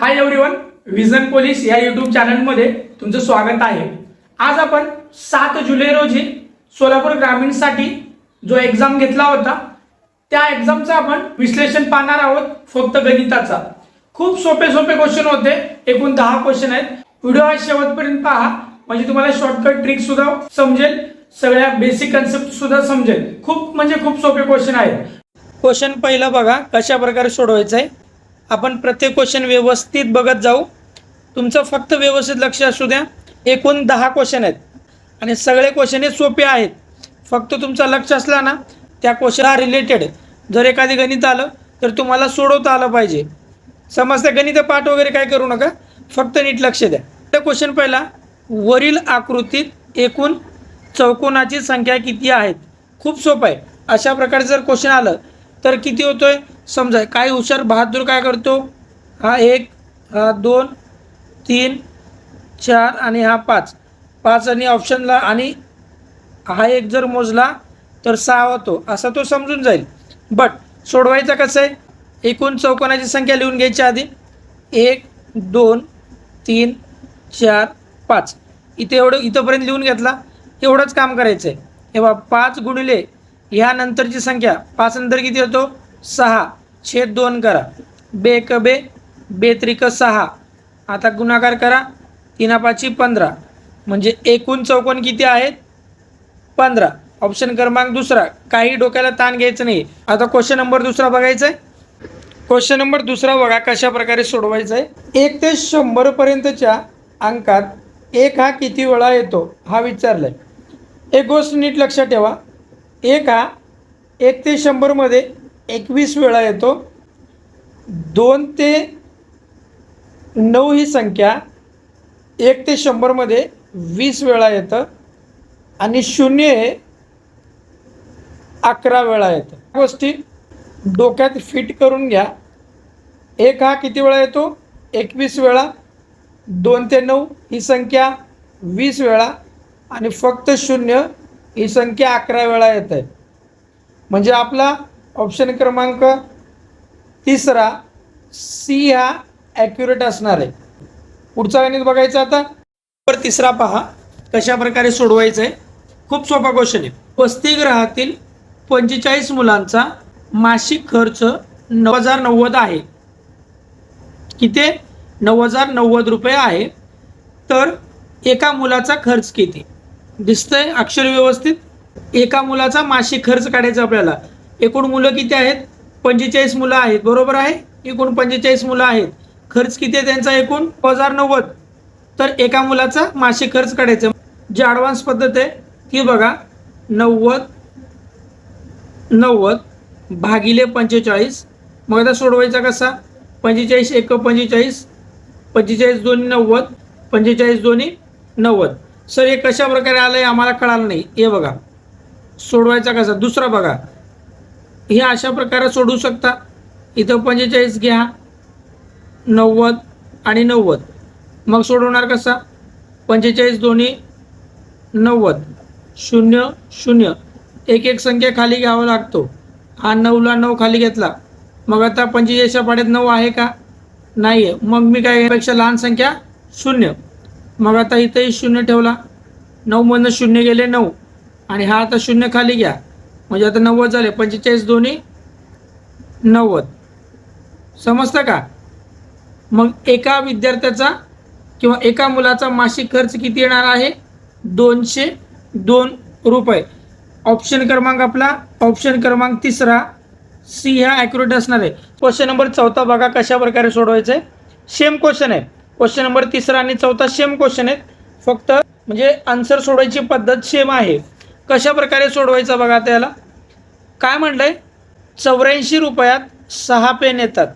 हाय everyone vision police या YouTube चॅनलमध्ये तुमचं स्वागत आहे. आज आपण सात जुलै रोजी सोलापूर ग्रामीणसाठी जो एक्झाम घेतला होता त्या एक्झामचं आपण विश्लेषण पाहणार आहोत फक्त गणिताचा. खूप सोपे सोपे क्वेश्चन होते एकूण दहा क्वेश्चन आहेत. व्हिडिओ हा शेवटपर्यंत पहा म्हणजे तुम्हाला शॉर्टकट ट्रिक सुद्धा समजेल सगळ्या बेसिक कन्सेप्ट सुद्धा समजेल. खूप म्हणजे खूप सोपे क्वेश्चन आहेत. क्वेश्चन पहिलं बघा कशा प्रकारे सोडवायचं आहे आपण प्रत्येक क्वेश्चन व्यवस्थित बघत जाऊ. तुमचं फक्त व्यवस्थित लक्ष असू द्या. एकूण दहा क्वेश्चन आहेत. आणि सगळे क्वेश्चन हे सोपे आहेत. फक्त तुमचं लक्ष असला ना त्या क्वेश्चनला रिलेटेड जर एखादी गणित आलं तर तुम्हाला सोडवता आलं पाहिजे. समजते गणित पाठ वगैरे काय करू नका. फक्त नीट लक्ष द्या. तर क्वेश्चन पहिला वरील आकृतीत एकूण चौकोनाची संख्या किती आहेत? खूप सोपं आहे. अशा प्रकारे जर क्वेश्चन आलं तर किती होतोय? समजा काय हुशार बहादूर काय करतो? हा एक हा दोन तीन चार आणि हा पाच. पाच आणि ऑप्शनला आणि हा एक जर मोजला तर सहा होतो. असा तो समजून जाईल. बट सोडवायचं कसं आहे? एकूण चौकोनाची संख्या लिहून घ्यायची आधी. एक दोन तीन चार पाच. इथे एवढं इथंपर्यंत लिहून घेतला एवढंच काम करायचं आहे हे बा पाच गुणिले ह्या नंतरची संख्या पाच नंतर किती होतो? सहा. छेद दोन करा. बे क बे बेत्रिक सहा. आता गुणाकार करा. तीनापाची पंधरा. म्हणजे एकूण चौकोन किती आहेत? पंधरा. ऑप्शन क्रमांक दुसरा. काही डोक्याला ताण घ्यायचं नाही आता क्वेश्चन नंबर दुसरा बघायचा आहे क्वेश्चन नंबर दुसरा बघा कशा प्रकारे सोडवायचा आहे एक ते शंभरपर्यंतच्या अंकात एक हा किती वेळा येतो? हा विचारला आहे एक गोष्ट नीट लक्षात ठेवा. एक हा एक ते शंभरमध्ये एकवीस वेळा येतो. दोन ते नऊ ही संख्या एक ते शंभरमध्ये वीस वेळा येतं आणि शून्य हे अकरा वेळा येतं. गोष्टी डोक्यात फिट करून घ्या. एक हा किती वेळा येतो? एकवीस वेळा. दोन ते नऊ ही संख्या वीस वेळा आणि फक्त शून्य ही संख्या अकरा वेळा येत आहे. म्हणजे आपला ऑप्शन क्रमांक तिसरा सी हा ॲक्युरेट असणार आहे. पुढचा गणित बघायचा आता. तर तिसरा पहा कशा प्रकारे सोडवायचं आहे खूप सोपा क्वेश्चन आहे. वसतिगृहातील पंचेचाळीस मुलांचा मासिक खर्च नऊ हजार नव्वद आहे. किती? नऊ हजार नव्वद रुपये आहे. तर एका मुलाचा खर्च किती? दिसतंय अक्षर व्यवस्थित? एका मुलाचा मासिक खर्च काढायचा आपल्याला. एकूण मुलं किती आहेत? पंचेचाळीस मुलं आहेत. बरोबर आहे? एकूण पंचेचाळीस मुलं आहेत. खर्च किती आहे त्यांचा एकूण? हजार नव्वद. तर एका मुलाचा मासिक खर्च काढायचा. जी ॲडव्हान्स पद्धत आहे ती बघा. नव्वद नव्वद भागिले पंचेचाळीस. मग आता सोडवायचा कसा? पंचेचाळीस एक पंचेचाळीस पंचेचाळीस दोन्ही नव्वद पंचेचाळीस दोन्ही नव्वद. सर हे कशा प्रकारे आलं आहे आम्हाला कळालं नाही. हे बघा. सोडवायचा कसा? दुसरा बघा. हे अशा प्रकारे सोडू शकता. इथं पंचेचाळीस घ्या. नव्वद आणि नव्वद. मग सोडवणार कसा? पंचेचाळीस दोन्ही नव्वद. शून्य शून्य. एक एक संख्या खाली घ्यावा लागतो. हा नऊला नऊ खाली घेतला. मग आता पंचेचाळीसच्या पाड्यात नऊ आहे का? नाही आहे मग मी काय यापेक्षा लहान संख्या? शून्य. मग आता इथंही शून्य ठेवला. नऊमधनं शून्य गेले नऊ. आणि हा आता शून्य खाली घ्या. म्हणजे आता नव्वद झाले पंचेचाळीस दोन्ही नव्वद. समजतं का? मग एका विद्यार्थ्याचा किंवा एका मुलाचा मासिक खर्च किती येणार आहे? दोनशे दोन रुपये. ऑप्शन क्रमांक आपला ऑप्शन क्रमांक तिसरा. सी हा ॲक्युरेट असणार आहे. क्वेश्चन नंबर चौथा बघा कशा प्रकारे सोडवायचं. आहे सेम क्वेश्चन आहे. क्वेश्चन नंबर तिसरा आणि चौथा सेम क्वेश्चन आहेत. फक्त म्हणजे आन्सर सोडवायची पद्धत सेम आहे. कशा प्रकारे सोडवायचं बघा त्याला? काय म्हणलंय? चौऱ्याऐंशी रुपयात सहा पेन येतात.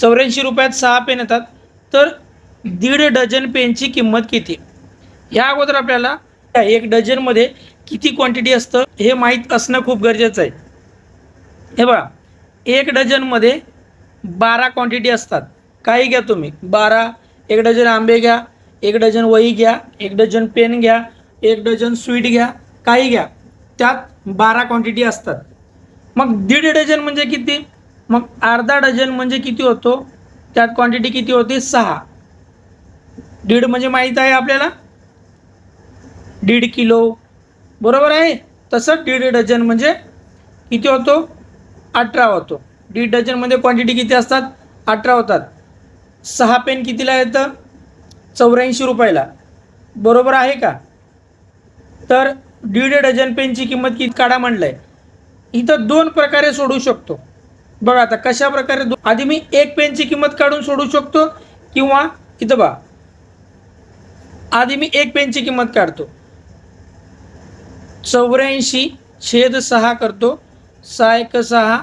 चौऱ्याऐंशी रुपयात सहा पेन येतात. तर दीड डझन पेनची किंमत किती? या अगोदर आपल्याला एक डझनमध्ये किती क्वांटिटी असतं हे माहीत असणं खूप गरजेचं आहे. हे बघा एक डझनमध्ये बारा क्वांटिटी असतात. काही घ्या तुम्ही. बारा एक डझन आंबे घ्या एक डझन वही घ्या एक डझन पेन घ्या एक डझन स्वीट घ्या काही घ्या. त्यात बारा क्वांटिटी असतात. मग दीड डझन म्हणजे किती? मग अर्धा डझन म्हणजे किती होतो? त्यात क्वांटिटी किती होते? सहा. दीड म्हणजे माहीत आहे आपल्याला? दीड किलो. बरोबर आहे? तसं दीड डझन म्हणजे किती होतो? अठरा होतो. दीड डझनमध्ये क्वांटिटी किती असतात? अठरा होतात. सहा पेन कितीला येतं? चौऱ्याऐंशी रुपयाला. बरोबर आहे का? तर दीड डझन पेनची किंमत किती काढा म्हणलंय. आहे इथं दोन प्रकारे सोडू शकतो. बघा आता कशा प्रकारे दो- आधी मी एक पेनची किंमत काढून सोडू शकतो किंवा इथं बा आधी मी एक पेनची किंमत काढतो. चौऱ्याऐंशी छेद सहा करतो. सहा एक सहा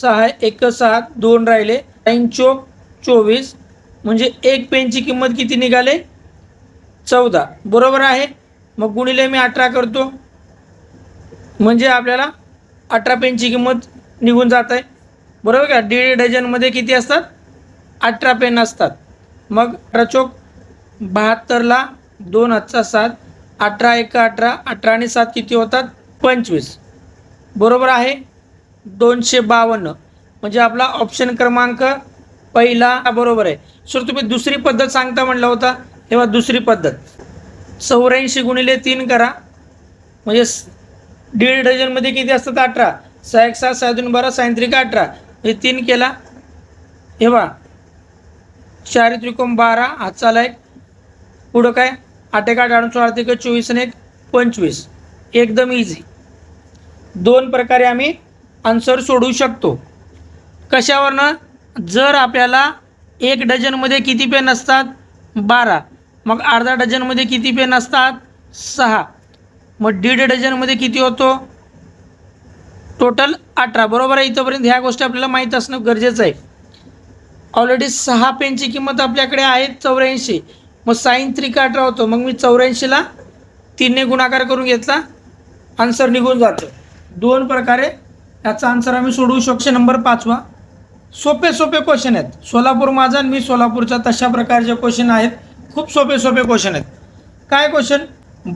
सहा एक सहा दोन राहिले. टाईम चोक चोवीस. म्हणजे एक पेनची किंमत किती निघाले? चौदा. बरोबर आहे? मग गुणिले मी अठरा करतो. म्हणजे आपल्याला अठरा पेनची किंमत निघून जात आहे बरोबर का? दीड डझनमध्ये किती असतात? अठरा पेन असतात. मग अठरा चौक बहात्तरला दोन हातचा सात अठरा एक अठरा अठरा आणि सात किती होतात? पंचवीस. बरोबर आहे? दोनशे बावन्न. म्हणजे आपला ऑप्शन क्रमांक पहिला बरोबर आहे. सर तुम्ही दुसरी पद्धत सांगता म्हटलं होता. तेव्हा दुसरी पद्धत. चौऱ्याऐंशी गुणिले तीन करा. म्हणजे दीड डझनमध्ये किती असतात? अठरा. सहा एक सात सहा दोन बारा सायंत्रिक अठरा. हे तीन केला. हे बा चार त्रिकोण बारा हातचाला एक पुढं काय? आठ एक आठ आठ सोळा चोवीस आणि एक पंचवीस. एकदम इझी दोन प्रकारे आम्ही आन्सर सोडवू शकतो. कशावरनं? जर आपल्याला एक डझनमध्ये किती पेन असतात? बारा. मग अर्धा डझनमध्ये किती पेन असतात? सहा. मग दीड डझनमध्ये किती होतो? टोटल अठरा. बरोबर आहे? इथंपर्यंत ह्या गोष्टी आपल्याला माहीत असणं गरजेचं आहे. ऑलरेडी सहा पेनची किंमत आपल्याकडे आहे चौऱ्याऐंशी. मग साईन त्रिका अठरा होतो. मग मी चौऱ्याऐंशीला तीनने गुणाकार करून घेतला. आन्सर निघून जातो. दोन प्रकारे याचा आन्सर आम्ही सोडवू शकतो. नंबर पाचवा. सोपे सोपे क्वेश्चन आहेत. सोलापूर माझा आणि मी सोलापूरचा तशा प्रकारचे क्वेश्चन आहेत. खूप सोपे सोपे क्वेश्चन आहेत. काय क्वेश्चन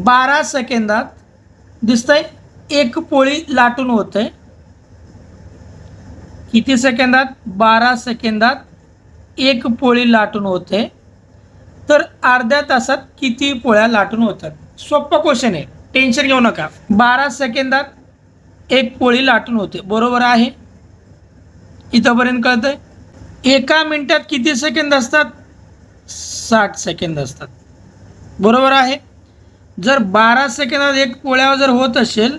बारा सेकंदात दिसतंय एक पोळी लाटून होते किती सेकंदात? बारा सेकंदात एक पोळी लाटून होते. तर अर्ध्या तासात किती पोळ्या लाटून होतात? सोपं क्वेश्चन आहे. टेन्शन घेऊ नका. बारा सेकंदात एक पोळी लाटून होते. बरोबर आहे? इथंपर्यंत कळतंय? एका मिनटात किती सेकंद असतात? साठ सेकंद असतात. बरोबर आहे? जर बारा सेकंदात एक पोळ्या जर होत असेल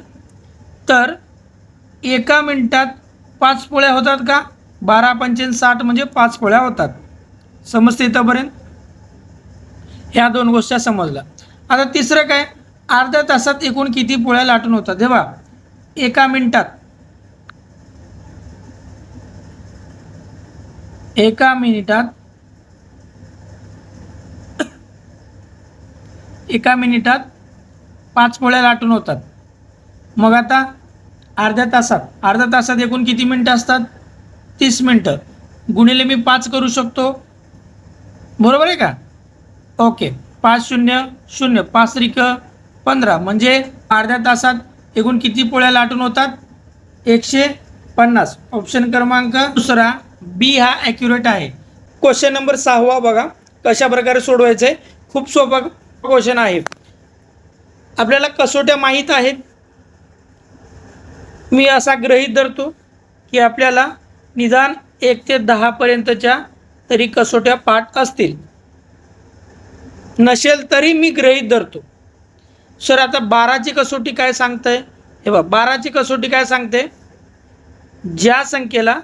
तर एका मिनिटात पाच पोळ्या होतात का? बारा पंचेन साठ म्हणजे पाच पोळ्या होतात. समजते इथंपर्यंत? ह्या दोन गोष्टी समजल्या. आता तिसरं काय? अर्ध्या तासात एकूण किती पोळ्या लाटून होतात? हे बा एका मिनिटात. एका मिनिटात एका मिनिटात पाच पोळ्या लाटून होतात. मग आता अर्ध्या तासात अर्ध्या तासात एकूण किती मिनटं असतात? तीस मिनटं. गुणिले मी पाच करू शकतो. बरोबर आहे का? ओके. पाच शून्य शून्य. पाच त्रिक पंधरा. म्हणजे अर्ध्या तासात एकूण किती पोळ्या लाटून होतात? एकशे पन्नास. ऑप्शन क्रमांक दुसरा बी हा ॲक्युरेट आहे. क्वेश्चन नंबर सहावा बघा. कशा प्रकारे सोडवायचं आहे खूप सोपं. क्वेश्चन आहे आपल्याला कसोट्या माहीत आहेत? मी असा ग्रहीत धरतो की आपल्याला निदान एक ते दहापर्यंतच्या तरी कसोट्या पाठ असतील. नसेल तरी मी ग्रहीत धरतो. सर आता बाराची कसोटी काय सांगतंय? हे बघ बाराची कसोटी काय सांगते? ज्या संख्येला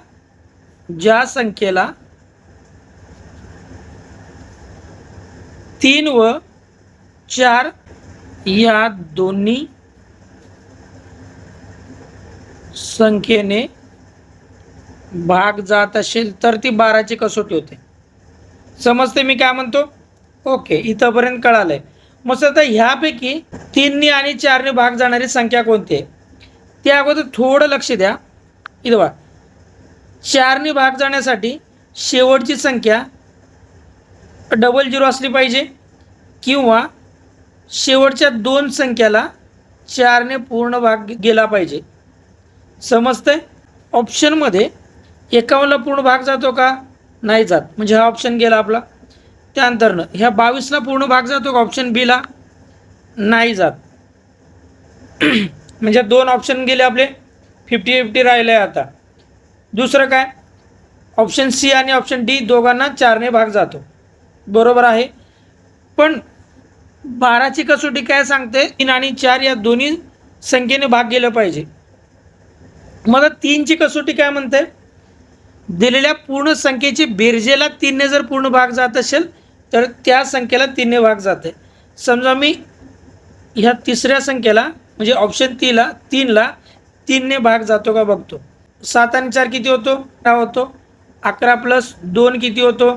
ज्या संख्येला तीन व चार या दोन्ही संख्येने भाग जात असेल तर ती बाराची कसोटी होते. समजते मी काय म्हणतो? ओके इथंपर्यंत कळालंय. मग आता ह्यापैकी तीननी आणि चारने भाग जाणारी संख्या कोणती आहे? त्या अगोदर थोडं लक्ष द्या. इथं बघा. चारने भाग जाण्यासाठी शेवटची संख्या डबल झिरो असली पाहिजे किंवा शेवटच्या दोन संख्याला चारने पूर्ण भाग गेला पाहिजे. समजतंय? ऑप्शनमध्ये एकावन्नला पूर्ण भाग जातो का? नाही जात. म्हणजे हा ऑप्शन गेला आपला. त्यानंतरनं ह्या बावीसला पूर्ण भाग जातो का? ऑप्शन बीला नाही जात. म्हणजे दोन ऑप्शन गेले आपले. फिफ्टी फिफ्टी राहिले आहे आता. दुसरं काय? ऑप्शन सी आणि ऑप्शन डी दोघांना चारने भाग जातो. बरोबर आहे? पण बाराची कसोटी काय सांगते? तीन आणि चार या दोन्ही संख्येने भाग गेलं पाहिजे. मला तीनची कसोटी काय म्हणते? दिलेल्या पूर्ण संख्येची बेरजेला तीनने जर पूर्ण भाग जात असेल तर त्या संख्येला तीनने भाग जाते. समजा मी ह्या तिसऱ्या संख्येला म्हणजे ऑप्शन तीला तीनला तीनने भाग जातो का बघतो? सात आणि चार किती होतो? अकरा होतो. अकरा प्लस दोन किती होतो?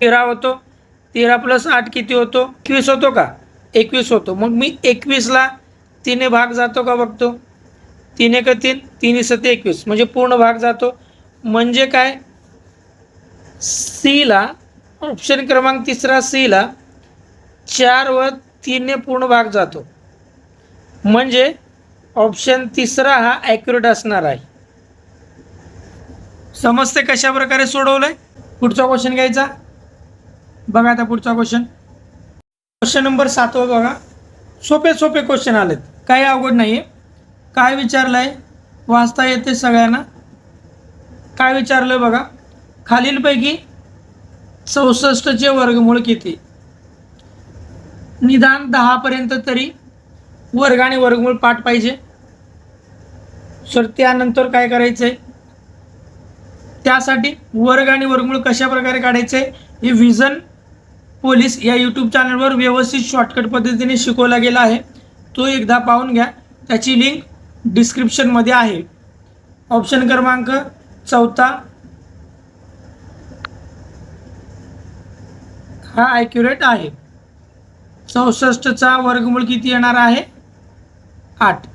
तेरा होतो. तेरा प्लस आठ किती होतो? एकवीस होतो का? एकवीस होतो. मग मी एकवीसला तिने भाग जातो का बघतो? तीन एक तीन? तीन सते एकवीस. म्हणजे पूर्ण भाग जातो. म्हणजे काय? सीला ऑप्शन क्रमांक तिसरा सीला चार व तीनने पूर्ण भाग जातो. म्हणजे ऑप्शन तिसरा हा ॲक्युरेट असणार आहे. समजते कशा प्रकारे सोडवलं आहे पुढचा क्वेश्चन घ्यायचा. बघा आता पुढचा क्वेश्चन क्वेश्चन नंबर सातवा बघा. सोपे सोपे क्वेश्चन आलेत. काही अवघड नाही आहे काय विचारलं आहे वाचता येते सगळ्यांना. काय विचारलं बघा. खालीलपैकी चौसष्टचे वर्गमूळ किती? निदान दहापर्यंत तरी वर्ग आणि वर्गमूळ पाठ पाहिजे. सर त्यानंतर काय करायचं आहे त्यासाठी वर्ग आणि वर्गमूळ कशा प्रकारे काढायचे हे विजन पोलीस या यूट्यूब चॅनलवर व्यवस्थित शॉर्टकट पद्धतीने शिकवला गेला आहे. तो एकदा पाहून घ्या. त्याची लिंक डिस्क्रिप्शनमध्ये आहे. ऑप्शन क्रमांक चौथा. हा ॲक्युरेट आहे. चौसष्टचा वर्गमूळ किती येणार आहे? आठ.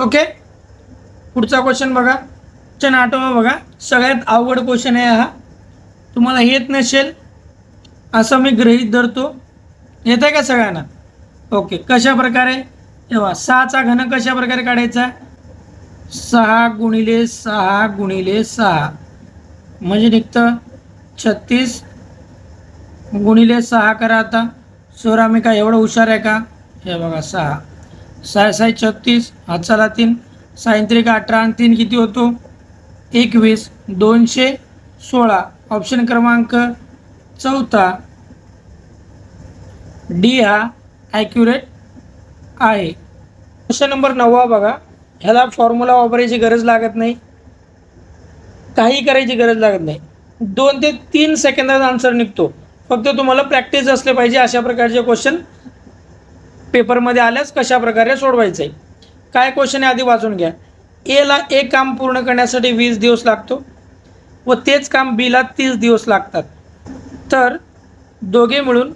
ओके पुढचा क्वेश्चन बघा. क्वेश्चन आठवा बघा. सगळ्यात अवघड क्वेश्चन आहे हा. तुम्हाला येत नसेल असं मी गृहीत धरतो. येत आहे का सगळ्यांना? ओके कशा प्रकारे तेव्हा सहाचा घन कशा प्रकारे काढायचा? सहा गुणिले सहा गुणिले सहा. म्हणजे निघतं छत्तीस गुणिले सहा करा आता. सोरा मी काय एवढं हुशार आहे का? हे बघा सहा. सहा साय छत्तीस. हातचाला तीन. सायंत्रिक अठरा आणि तीन किती होतो? एकवीस. दोनशे सोळा. ऑप्शन क्रमांक चौथा डी हा ॲक्युरेट आहे. क्वेश्चन नंबर नववा बघा. ह्याला फॉर्म्युला वापरायची गरज लागत नाही. काही करायची गरज लागत नाही. दोन ते तीन सेकंदात आन्सर निघतो. फक्त तुम्हाला प्रॅक्टिस असले पाहिजे अशा प्रकारचे क्वेश्चन पेपरमध्ये आल्यास कशा प्रकारे सोडवायचं. आहे काय क्वेश्चन आहे आधी वाचून घ्या. एला एक काम पूर्ण करण्यासाठी वीस दिवस लागतो व तेच काम बीला तीस दिवस लागतात. तर दोघे मिळून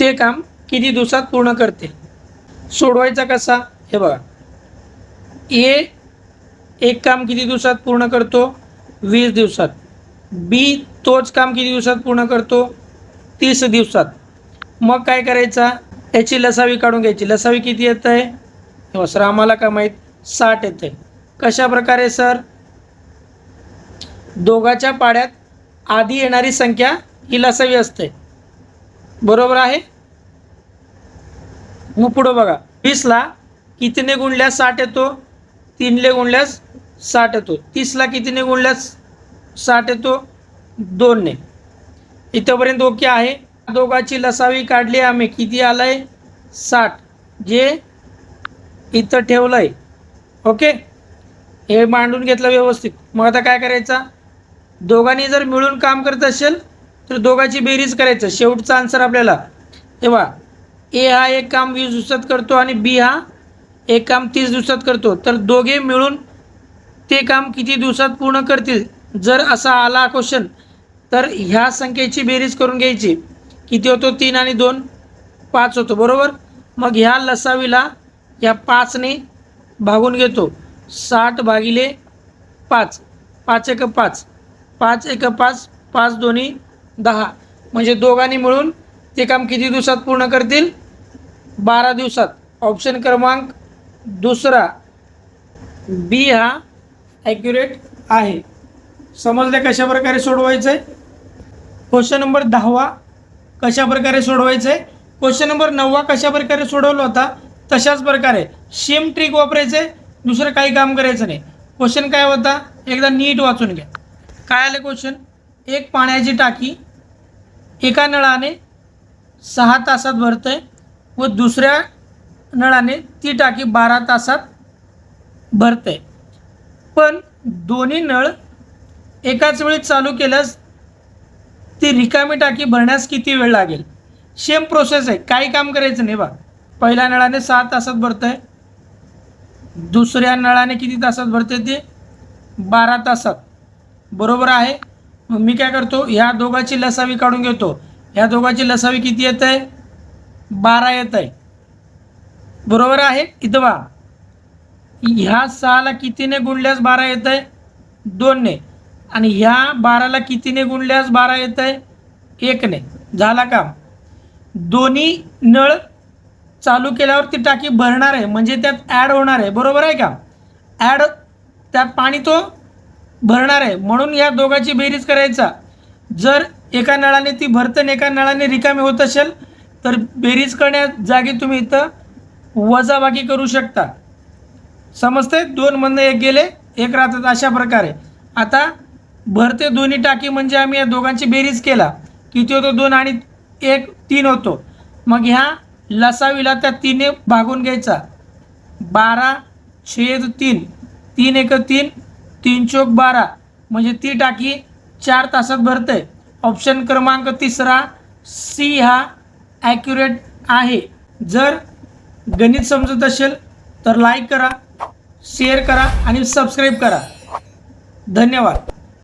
ते काम किती दिवसात पूर्ण करते सोडवायचा कसा? हे बघा. ए एक काम किती दिवसात पूर्ण करतो? वीस दिवसात. बी तोच काम किती दिवसात पूर्ण करतो? तीस दिवसात. मग काय करायचा? याची लसावी काढून घ्यायची. लसावी किती येत आहे सर आम्हाला का माहीत? साठ येत कशा प्रकारे सर? दोघाच्या पाड्यात आधी येणारी संख्या ही लसावी असते. बरोबर आहे? मग पुढं बघा. वीसला कितीने गुणल्यास साठ येतो? तीनले गुणल्यास साठ येतो. तीसला कितीने गुणल्यास साठ येतो? दोनने. इथंपर्यंत ओके आहे. दोघाची लसावी काढली आम्ही. किती आलं आहे साठ. जे इथं ठेवलं आहे ओके? हे मांडून घेतलं व्यवस्थित. मग आता काय करायचं? दोघांनी जर मिळून काम करत असेल तर दोघांची बेरीज करायचं. शेवटचा आन्सर आपल्याला. तेव्हा ए हा एक काम वीस दिवसात करतो आणि बी हा एक काम तीस दिवसात करतो. तर दोघे मिळून ते काम किती दिवसात पूर्ण करतील? जर असा आला क्वेश्चन तर ह्या संख्येची बेरीज करून घ्यायची. किती होतो? तीन आणि दोन पाच होतो. बरोबर? मग ह्या लसावीला या पाचने भागून घेतो. साठ भागिले पाच. पाच एक पाच. पाच एक पाच पाच दोन्ही दहा. म्हणजे दोघांनी मिळून ते काम किती दिवसात पूर्ण करतील? बारा दिवसात. ऑप्शन क्रमांक दुसरा बी हा ॲक्युरेट आहे. समजलं कशा प्रकारे सोडवायचं आहे क्वेश्चन नंबर दहावा कशा प्रकारे सोडवायचं आहे क्वेश्चन नंबर नववा कशा प्रकारे सोडवला होता? तशाच प्रकारे. सेम ट्रिक वापरायचं आहे दुसरं काही काम करायचं नाही. क्वेश्चन काय होता? एकदा नीट वाचून घ्या. काय आलं क्वेश्चन एक पाण्याची टाकी एका नळाने सहा तासात भरते व दुसऱ्या नळाने ती टाकी बारा तासात भरते पण दोन्ही नळ एकाच वेळी चालू केल्यास ती रिकामी टाकी भरण्यास किती वेळ लागेल? सेम प्रोसेस आहे. काही काम करायचं नाही बा. पहिल्या नळाने सहा तासात भरतं आहे दुसऱ्या नळाने किती तासात भरते ते? बारा तासात. बरोबर आहे. मग मी काय करतो ह्या दोघाची लसावी काढून घेतो. ह्या दोघाची लसावी किती येत आहे बारा येत आहे बरोबर आहे? इथं बा ह्या सहाला कितीने गुणल्यास बारा येत आहे दोनने. आणि ह्या बाराला कितीने गुणल्यास बारा येत आहे एकने. झाला काम. दोन्ही नळ चालू केल्यावर ती टाकी भरणार आहे. म्हणजे त्यात ॲड होणार आहे. बरोबर आहे का? ॲड त्यात पाणी तो भरणार आहे. म्हणून या दोघांची बेरीज करायचा. जर एका नळाने ती भरतं आणि एका नळाने रिकामी होत असेल तर बेरीज करण्या जागी तुम्ही इथं वजाबाकी करू शकता. समजते दोन म्हणणं एक गेले एक राहतात अशा प्रकारे. आता भरते दोन्ही टाकी म्हणजे आम्ही या दोघांची बेरीज केला. किती होतो? दोन आणि एक तीन होतो. मग ह्या लसावीला त्या तीने भागून घ्यायचा. बारा छेद तीन. तीन एक तीन. तीन चोक बारा. म्हणजे ती टाकी चार तासात भरते. ऑप्शन क्रमांक तिसरा सी हा ॲक्युरेट आहे. जर गणित समजत असेल तर लाईक करा शेअर करा आणि सबस्क्राईब करा. धन्यवाद.